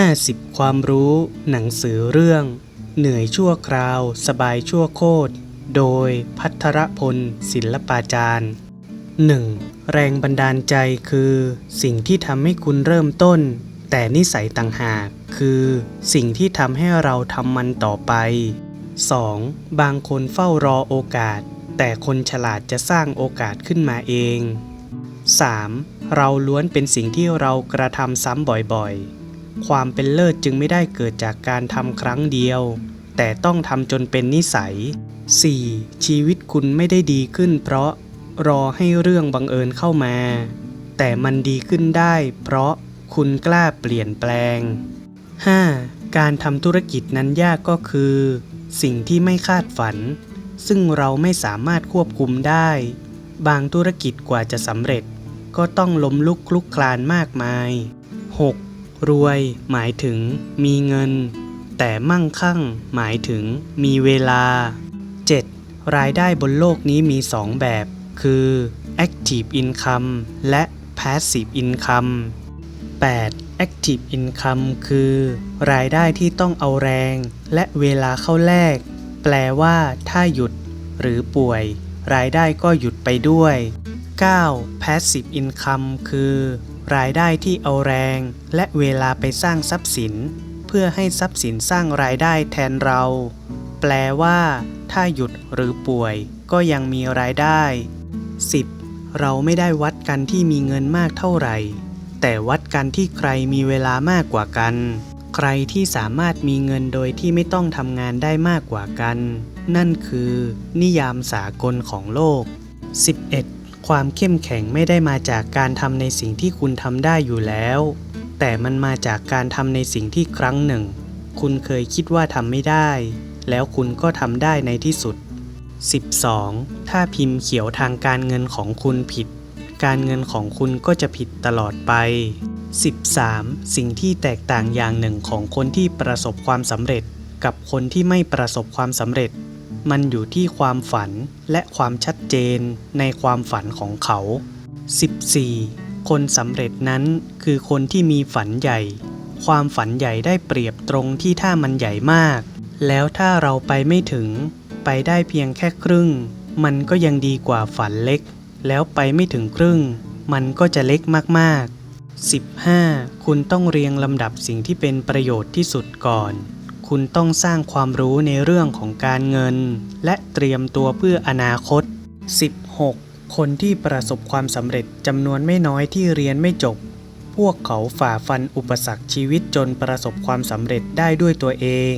50 ความรู้หนังสือเรื่อง เหนื่อยชั่วคราว สบายชั่วโคตร โดยพัทรพล ศิลปาจารย์ 1. แรงบันดาลใจคือ สิ่งที่ทำให้คุณเริ่มต้น แต่นิสัยต่างหาก คือ สิ่งที่ทำให้เราทำมันต่อไป 2. บางคนเฝ้ารอโอกาส แต่คนฉลาดจะสร้างโอกาสขึ้นมาเอง 3. เราล้วนเป็นสิ่งที่เรากระทำซ้ำบ่อยๆ ความเป็นเลิศจึงไม่ได้เกิดจากการทำครั้งเดียว แต่ต้องทำจนเป็นนิสัย 4. ชีวิตคุณไม่ได้ดีขึ้น เพราะรอให้เรื่องบังเอิญเข้ามา แต่มันดีขึ้นได้ เพราะคุณกล้าเปลี่ยนแปลง 5. การทำธุรกิจนั้นยากก็คือ สิ่งที่ไม่คาดฝัน ซึ่งเราไม่สามารถควบคุมได้ บางธุรกิจกว่าจะสำเร็จ ก็ต้องล้มลุกคลุกคลานมากมาย 6. รวยหมายถึงมีเงิน แต่มั่งคั่งหมายถึงมีเวลา 7. รายได้บนโลกนี้มี 2 แบบ คือ active income และ passive income 8. active income คือ รายได้ที่ต้องเอาแรง และเวลาเข้าแลก แปลว่าถ้าหยุด หรือป่วย รายได้ก็หยุดไปด้วย 9. passive income คือ รายได้ที่เอาแรงและเวลาไปสร้างทรัพย์สิน เพื่อให้ทรัพย์สินสร้างรายได้แทนเรา แปลว่า ถ้าหยุดหรือป่วย ก็ยังมีรายได้ 10. เราไม่ได้วัดกันที่มีเงินมากเท่าไหร่ แต่วัดกันที่ใครมีเวลามากกว่ากัน ใครที่สามารถมีเงินโดยที่ไม่ต้องทำงานได้มากกว่ากัน นั่นคือ นิยามสากลของโลก 11. ความเข้มแข็งไม่ได้มาจากการทำในสิ่งที่คุณทำได้อยู่แล้ว แต่มันมาจากการทำในสิ่งที่ครั้งหนึ่ง คุณเคยคิดว่าทำไม่ได้ แล้วคุณก็ทำได้ในที่สุด 12. ถ้าพิมพ์เขียวทางการเงินของคุณผิด การเงินของคุณก็จะผิดตลอดไป 13. สิ่งที่แตกต่างอย่างหนึ่งของคนที่ประสบความสำเร็จ กับคนที่ไม่ประสบความสำเร็จ มันอยู่ที่ความฝันและความชัดเจนในความฝันของเขา 14. คนสำเร็จนั้นคือคนที่มีฝันใหญ่ ความฝันใหญ่ได้เปรียบตรงที่ถ้ามันใหญ่มาก แล้วถ้าเราไปไม่ถึง ไปได้เพียงแค่ครึ่ง มันก็ยังดีกว่าฝันเล็ก แล้วไปไม่ถึงครึ่ง มันก็จะเล็กมากๆ 15. คุณต้องเรียงลำดับสิ่งที่เป็นประโยชน์ที่สุดก่อน คุณต้องสร้างความรู้ในเรื่องของการเงิน และเตรียมตัวเพื่ออนาคต 16. คนที่ประสบความสำเร็จจำนวนไม่น้อยที่เรียนไม่จบ พวกเขาฝ่าฟันอุปสรรคชีวิตจนประสบความสำเร็จได้ด้วยตัวเอง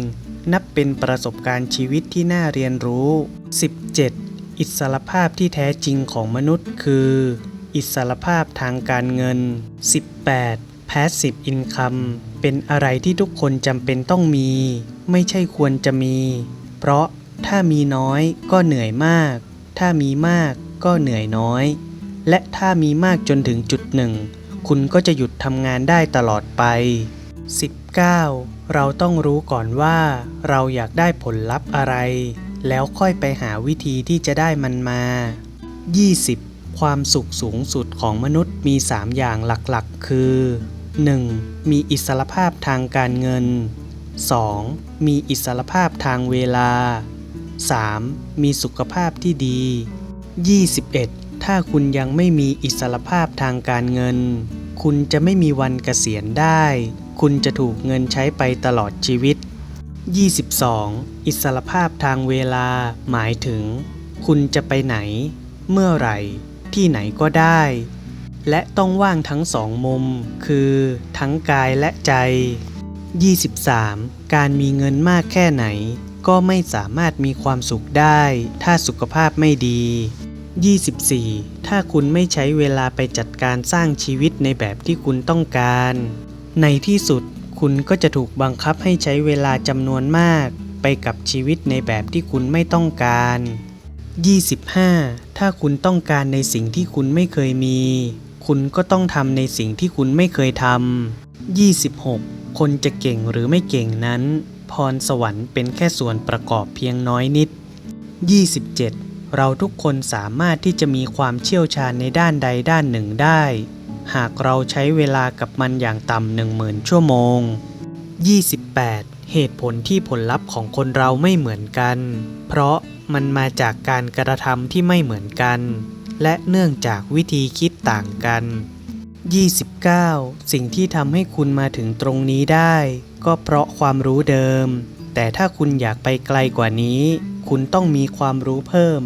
นับเป็นประสบการณ์ชีวิตที่น่าเรียนรู้ 17. อิสรภาพที่แท้จริงของมนุษย์คือ อิสรภาพทางการเงิน 18. Passive Income เป็นอะไรที่ทุกคนจำเป็นต้องมี ไม่ใช่ควรจะมี เพราะถ้ามีน้อยก็เหนื่อยมาก ถ้ามีมากก็เหนื่อยน้อย และถ้ามีมากจนถึงจุดหนึ่ง คุณก็จะหยุดทำงานได้ตลอดไป 19. เราต้องรู้ก่อนว่า เราอยากได้ผลลัพธ์อะไร แล้วค่อยไปหาวิธีที่จะได้มันมา 20. ความสุขสูงสุดของมนุษย์มี 3 อย่างหลักๆ คือ 1. มีอิสรภาพทางการเงิน 2. มีอิสรภาพทางเวลา 3. มีสุขภาพที่ดี 21. ถ้าคุณยังไม่มีอิสรภาพทางการเงิน คุณจะไม่มีวันเกษียณได้ คุณจะถูกเงินใช้ไปตลอดชีวิต 22. อิสรภาพทางเวลา หมายถึง คุณจะไปไหน เมื่อไหร่ ที่ไหนก็ได้ และต้องว่างทั้งสองมุม คือทั้งกายและใจ 23. การมีเงินมากแค่ไหน ก็ไม่สามารถมีความสุขได้ ถ้าสุขภาพไม่ดี 24. ถ้าคุณไม่ใช้เวลาไปจัดการสร้างชีวิตในแบบที่คุณต้องการ ในที่สุดคุณก็จะถูกบังคับให้ใช้เวลาจำนวนมาก ไปกับชีวิตในแบบที่คุณไม่ต้องการ 25. ถ้าคุณต้องการในสิ่งที่คุณไม่เคยมี คุณก็ต้องทำในสิ่งที่คุณไม่เคยทำ 26. คนจะเก่งหรือไม่เก่งนั้น พรสวรรค์เป็นแค่ส่วนประกอบเพียงน้อยนิด 27. เราทุกคนสามารถที่จะมีความเชี่ยวชาญในด้านใดด้านหนึ่งได้ หากเราใช้เวลากับมันอย่างต่ำหนึ่งหมื่นชั่วโมง 28 เหตุผลที่ผลลัพธ์ของคนเราไม่เหมือนกัน เพราะมันมาจากการกระทำที่ไม่เหมือนกัน และเนื่องจากวิธีคิด ต่างกัน 29 สิ่งที่ทำให้คุณมาถึงตรงนี้ได้ ก็เพราะความรู้เดิม แต่ถ้าคุณอยากไปไกลกว่านี้ คุณต้องมีความรู้เพิ่ม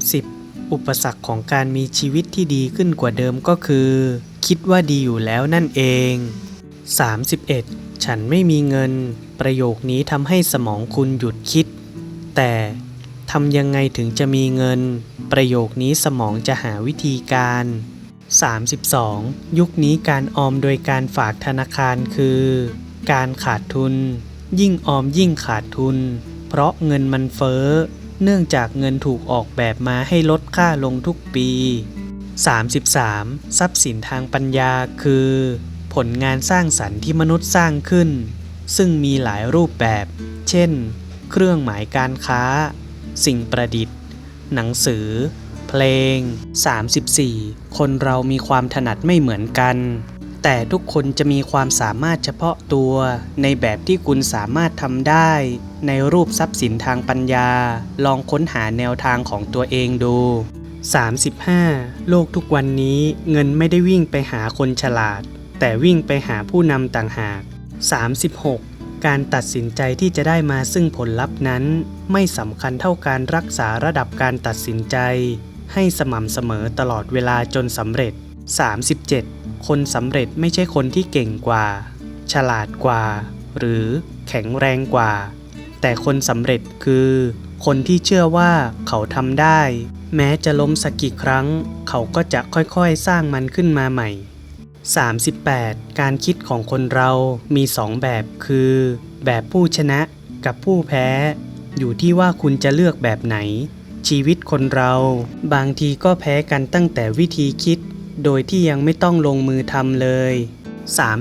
30. อุปสรรคของการมีชีวิตที่ดีขึ้นกว่าเดิมก็คือ คิดว่าดีอยู่แล้วนั่นเอง 31. ฉันไม่มีเงิน ประโยคนี้ทำให้สมองคุณหยุดคิด แต่ ทำยังไงถึงจะมีเงิน ประโยคนี้สมองจะหาวิธีการ 32. ยุคนี้การออมโดยการฝากธนาคารคือ การขาดทุน ยิ่งออมยิ่งขาดทุน เพราะเงินมันเฟ้อ เนื่องจากเงินถูกออกแบบมาให้ลดค่าลงทุกปี 33. ทรัพย์สินทางปัญญาคือ ผลงานสร้างสรรค์ที่มนุษย์สร้างขึ้น ซึ่งมีหลายรูปแบบ เช่น เครื่องหมายการค้า สิ่งประดิษฐ์ หนังสือ เพลง 34 คนเรามีความถนัดไม่เหมือนกัน แต่ทุกคนจะมีความสามารถเฉพาะตัวในแบบที่คุณสามารถทำได้ ในรูปทรัพย์สินทางปัญญา ลองค้นหาแนวทางของตัวเองดู 35. โลกทุกวันนี้เงินไม่ได้วิ่งไปหาคนฉลาด แต่วิ่งไปหาผู้นำต่างหาก 36. การตัดสินใจที่จะได้มาซึ่งผลลัพธ์นั้น ไม่สำคัญเท่าการรักษาระดับการตัดสินใจ ให้สม่ำเสมอตลอดเวลาจนสำเร็จ 37. คนสำเร็จไม่ใช่คนที่เก่งกว่า ฉลาดกว่า หรือแข็งแรงกว่า แต่คนสำเร็จคือ คนที่เชื่อว่าเขาทำได้ แม้จะล้มสักกี่ครั้ง เขาก็จะค่อยๆ สร้างมันขึ้นมาใหม่ 38. การคิดของคนเรามีสองแบบคือ แบบผู้ชนะกับผู้แพ้ อยู่ที่ว่าคุณจะเลือกแบบไหน ชีวิตคนเราบางทีก็แพ้กันตั้งแต่วิธีคิด โดยที่ยังไม่ต้องลงมือทำเลย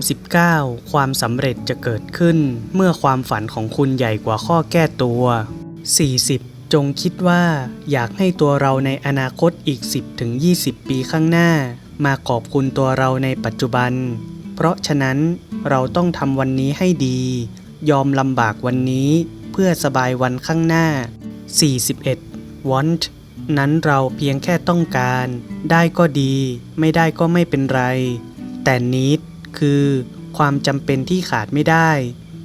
39. ความสำเร็จจะเกิดขึ้น เมื่อความฝันของคุณใหญ่กว่าข้อแก้ตัว 40. จงคิดว่าอยากให้ตัวเราในอนาคตอีก 10-20 ปีข้างหน้า มาขอบคุณตัวเราในปัจจุบัน เพราะฉะนั้นเราต้องทำวันนี้ให้ดี ยอมลำบากวันนี้เพื่อสบายวันข้างหน้า 41. want นั้นเราเพียงแค่ต้องการ ได้ก็ดี ไม่ได้ก็ไม่เป็นไร แต่ need คือความจำเป็นที่ขาดไม่ได้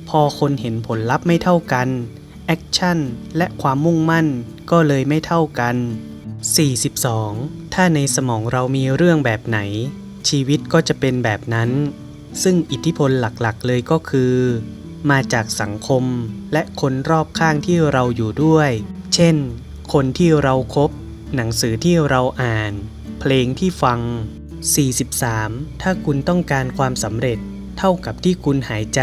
พอคนเห็นผลลัพธ์ไม่เท่ากัน action และความมุ่งมั่นก็เลยไม่เท่ากัน 42. ถ้าในสมองเรามีเรื่องแบบไหน ชีวิตก็จะเป็นแบบนั้น ซึ่งอิทธิพลหลักๆเลยก็คือ มาจากสังคมและคนรอบข้างที่เราอยู่ด้วย เช่น คนที่เราครบหนังสือที่เราอ่าน เพลงที่ฟัง 43. ถ้าคุณต้องการความสำเร็จ เท่ากับที่คุณหายใจ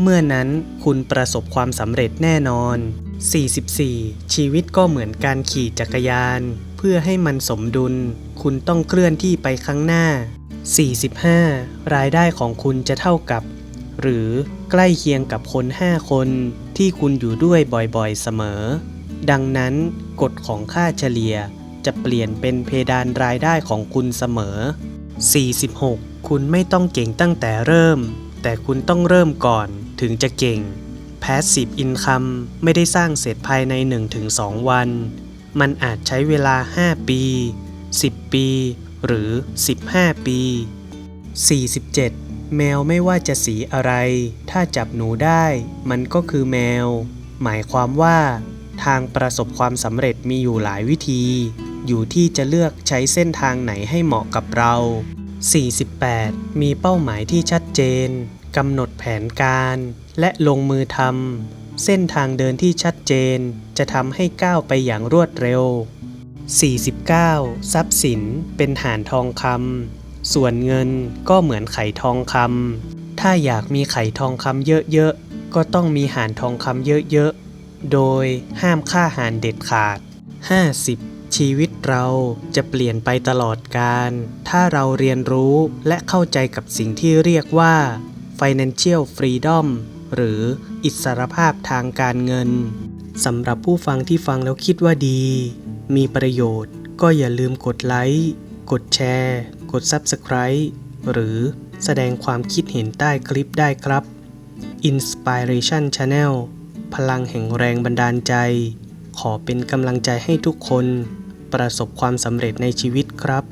เมื่อนั้นคุณประสบความสำเร็จแน่นอน 44. ชีวิตก็เหมือนการขี่จักรยาน เพื่อให้มันสมดุล คุณต้องเคลื่อนที่ไปข้างหน้า 45. รายได้ของคุณจะเท่ากับ หรือใกล้เคียงกับคน 5 คนที่คุณอยู่ด้วยบ่อยๆเสมอ ดังนั้นกฎของค่าเฉลี่ยจะเปลี่ยนเป็นเพดานรายได้ของคุณเสมอ 46. คุณไม่ต้องเก่งตั้งแต่เริ่ม แต่คุณต้องเริ่มก่อนถึงจะเก่ง Passive Income ไม่ได้สร้างเสร็จภายใน 1-2 วัน มันอาจใช้เวลา 5 ปี 10 ปี หรือ 15 ปี 47. แมวไม่ว่าจะสีอะไร ถ้าจับหนูได้ มันก็คือแมว หมายความว่า ทางประสบความสำเร็จมีอยู่หลายวิธี อยู่ที่จะเลือกใช้เส้นทางไหนให้เหมาะกับเรา 48. มีเป้าหมายที่ชัดเจน กำหนดแผนการ และลงมือทำเส้นทางเดินที่ชัดเจน จะทำให้ก้าวไปอย่างรวดเร็ว 49. ทรัพย์สินเป็นหานทองคำส่วนเงินก็เหมือนไข่ทองคำถ้าอยากมีไข่ทองคำเยอะๆ ก็ต้องมีหานทองคำเยอะๆ โดยห้ามฆ่าหานเด็ดขาด 50. ชีวิตเราจะเปลี่ยนไปตลอดการ ถ้าเราเรียนรู้และเข้าใจกับสิ่งที่เรียกว่า financial freedom หรืออิสรภาพทางการเงินสำหรับผู้ฟังที่ฟังแล้วคิดว่าดี มีประโยชน์ก็อย่าลืมกดไลค์ กดแชร์ กด Subscribe หรือแสดงความคิดเห็นใต้คลิปได้ครับ Inspiration Channel พลังแห่งแรงบันดาลใจ ขอเป็นกำลังใจให้ทุกคน ประสบความสำเร็จในชีวิตครับ